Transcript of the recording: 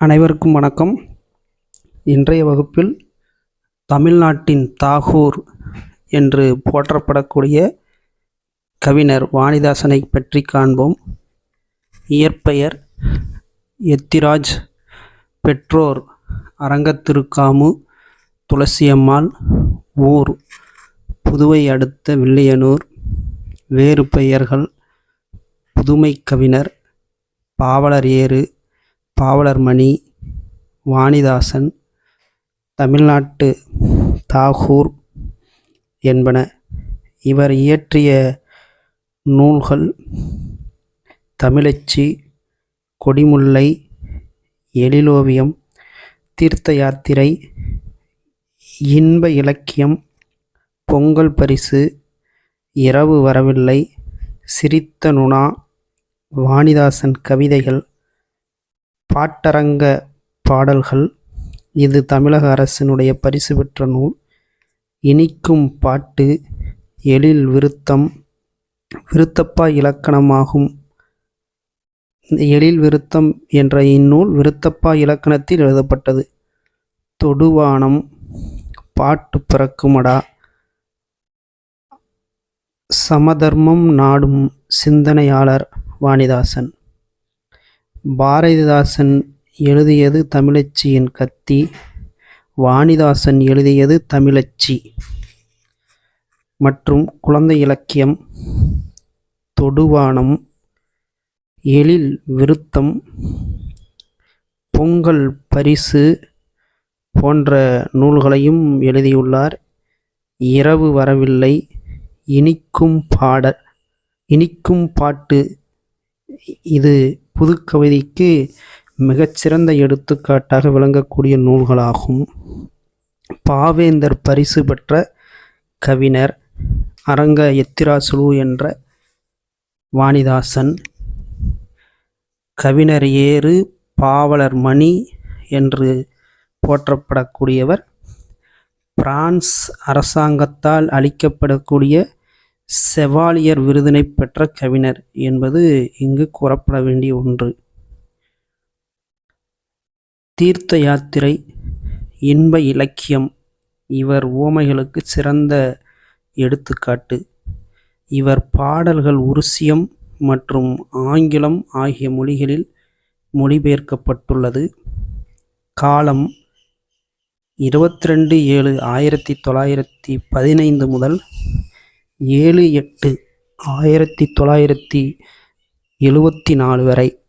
அனைவருக்கும் வணக்கம். இன்றைய வகுப்பில் தமிழ்நாட்டின் தாகூர் என்று போற்றப்படக்கூடிய கவிஞர் வாணிதாசனை பற்றி காண்போம். இயற்பெயர் எத்திராஜ் பெற்றோர் அரங்கத்திருக்காமு துளசியம்மாள் ஊர் புதுவை அடுத்த வில்லியனூர் வேறு பெயர்கள் புதுமை கவிஞர் பாவலர் ஏறு பாவலர் மணி வாணிதாசன் தமிழ்நாட்டு தாகூர் என்பன இவர் இயற்றிய நூல்கள் தமிழச்சி கொடிமுல்லை எழிலோவியம் தீர்த்த யாத்திரை இன்ப இலக்கியம் பொங்கல் பரிசு இரவு வரவில்லை சிரித்த நுணா வாணிதாசன் கவிதைகள் பாட்டரங்க பாடல்கள். இது தமிழக அரசினுடைய பரிசு பெற்ற நூல். இனிக்கும் பாட்டு எழில் விருத்தம். விருத்தப்பா இலக்கணமாகும். எழில் விருத்தம் என்ற இந்நூல் விருத்தப்பா இலக்கணத்தில் எழுதப்பட்டது. தொடுவானம் பாட்டு பிறக்குமடா. சமதர்மம் நாடும் சிந்தனையாளர் வாணிதாசன். பாரதிதாசன் எழுதியது தமிழச்சியின் கத்தி வாணிதாசன் எழுதியது தமிழச்சி. மற்றும் குழந்தை இலக்கியம் தொடுவானம் எழில் விருத்தம் பொங்கல் பரிசு போன்ற நூல்களையும் எழுதியுள்ளார். இரவு வரவில்லை இனிக்கும் பாட இனிக்கும் பாட்டு இது புதுக்கவிதைக்கு மிகச்சிறந்த எடுத்துக்காட்டாக விளங்கக்கூடிய நூல்களாகும். பாவேந்தர் பரிசு பெற்ற கவிஞர் அரங்க எத்திராசுலு என்ற வாணிதாசன் கவிஞர் ஏறு பாவலர் மணி என்று போற்றப்படக்கூடியவர் பிரான்ஸ் அரசாங்கத்தால் அளிக்கப்படக்கூடிய செவாலியர் விருதினை பெற்ற கவிஞர் என்பது இங்கு கூறப்பட வேண்டிய ஒன்று. தீர்த்த யாத்திரை இன்ப இலக்கியம் இவர் ஓமைகளுக்கு சிறந்த எடுத்துக்காட்டு. இவர் பாடல்கள் உருசியம் மற்றும் ஆங்கிலம் ஆகிய மொழிகளில் மொழிபெயர்க்கப்பட்டுள்ளது. காலம் இருபத்தி ரெண்டு ஏழு ஆயிரத்தி தொள்ளாயிரத்தி பதினைந்து முதல் ஏழு எட்டு ஆயிரத்தி தொள்ளாயிரத்தி எழுபத்தி நாலு வரை.